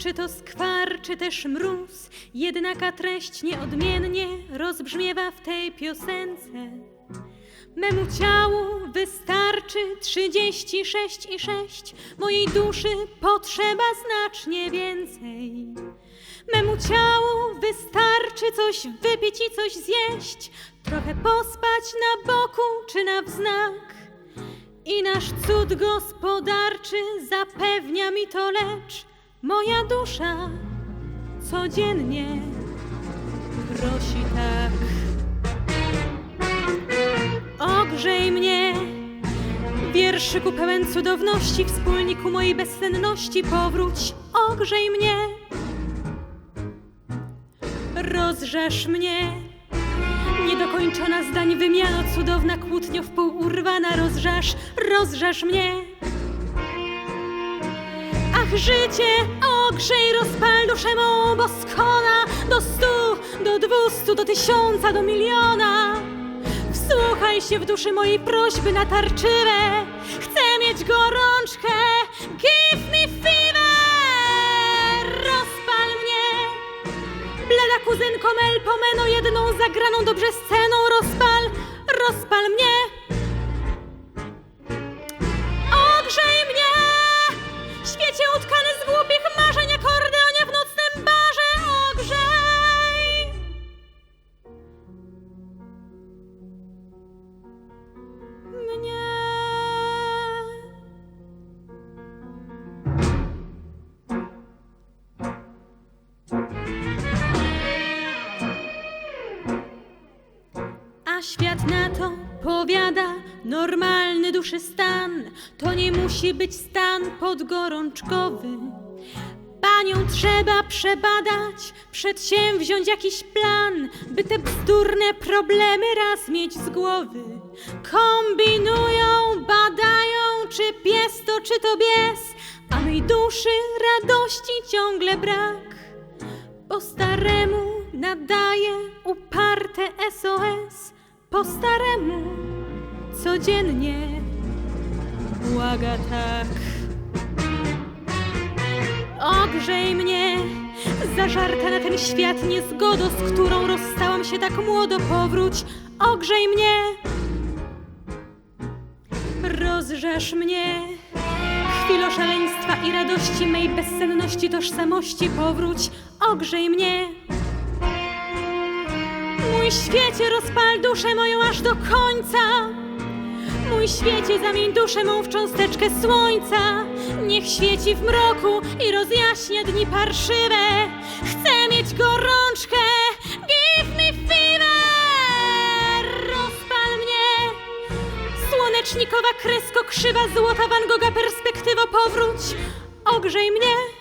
czy to skwar, czy też mróz, jednaka treść nieodmiennie rozbrzmiewa w tej piosence. Memu ciału wystarczy trzydzieści sześć i sześć, mojej duszy potrzeba znacznie więcej. Memu ciału wystarczy coś wypić i coś zjeść, trochę pospać na boku czy na wznak. I nasz cud gospodarczy zapewnia mi to, lecz moja dusza codziennie prosi tak. Ogrzej mnie, wierszyku pełen cudowności, wspólniku mojej bezsenności, powróć, ogrzej mnie. Rozrzesz mnie, niedokończona zdań wymiana, cudowna kłótnio w pół urwana, rozrzesz, rozrzesz mnie. Życie, ogrzej, rozpal duszę mą, bo skona do stu, do dwustu, do tysiąca, do miliona. Wsłuchaj się w duszy mojej prośby natarczywe. Chcę mieć gorączkę. Give me fever. Rozpal mnie. Blada kuzynko Mel pomeno jedną zagraną dobrze sceną. Rozpal, rozpal mnie. Powiada, normalny duszy stan, to nie musi być stan podgorączkowy. Panią trzeba przebadać, przedsięwziąć jakiś plan, by te bzdurne problemy raz mieć z głowy. Kombinują, badają, czy pies to, czy to bies, a mej duszy radości ciągle brak. Po staremu nadaje uparte SOS, po staremu codziennie błaga tak. Ogrzej mnie, zażarta na ten świat niezgodo, z którą rozstałam się tak młodo, powróć, ogrzej mnie. Rozrzesz mnie, chwilo szaleństwa i radości mej bezsenności, tożsamości, powróć, ogrzej mnie. Mój świecie rozpal duszę moją aż do końca. Mój świecie zamień duszę mą w cząsteczkę słońca. Niech świeci w mroku i rozjaśnia dni parszywe. Chcę mieć gorączkę. Give me fever. Rozpal mnie. Słonecznikowa kresko krzywa, złota Van Gogha perspektywo powróć. Ogrzej mnie.